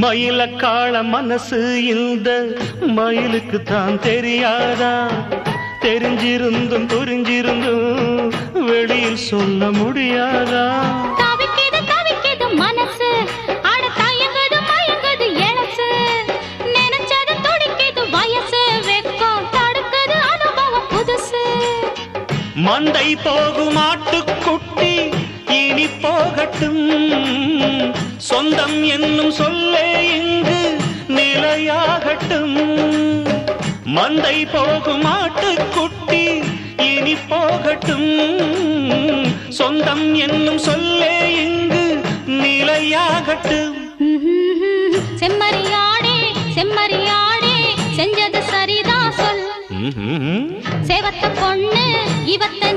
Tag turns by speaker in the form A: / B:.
A: மயில காள மனசு இந்த மயிலுக்கு தான் தெரியாதா? தெரிஞ்சிருந்தும் புரிஞ்சிருந்தும் வெளியில் சொல்ல முடியாதா?
B: மனசு?
A: மந்தை போகும் ஆட்டுக்குட்டி இனி போகட்டும். சொந்தம் என்னும் சொல்லே இங்கு நிலையாகட்டும். மந்தை போகும் ஆட்டுக்குட்டி இனி போகட்டும். சொந்தம் என்னும் சொல்லே இங்கு நிலையாகட்டும்.
B: செம்மறியாடே செம்மறியாடே செஞ்சது சரிதான் சொல். சேவத்த பொண்ணு இவத்த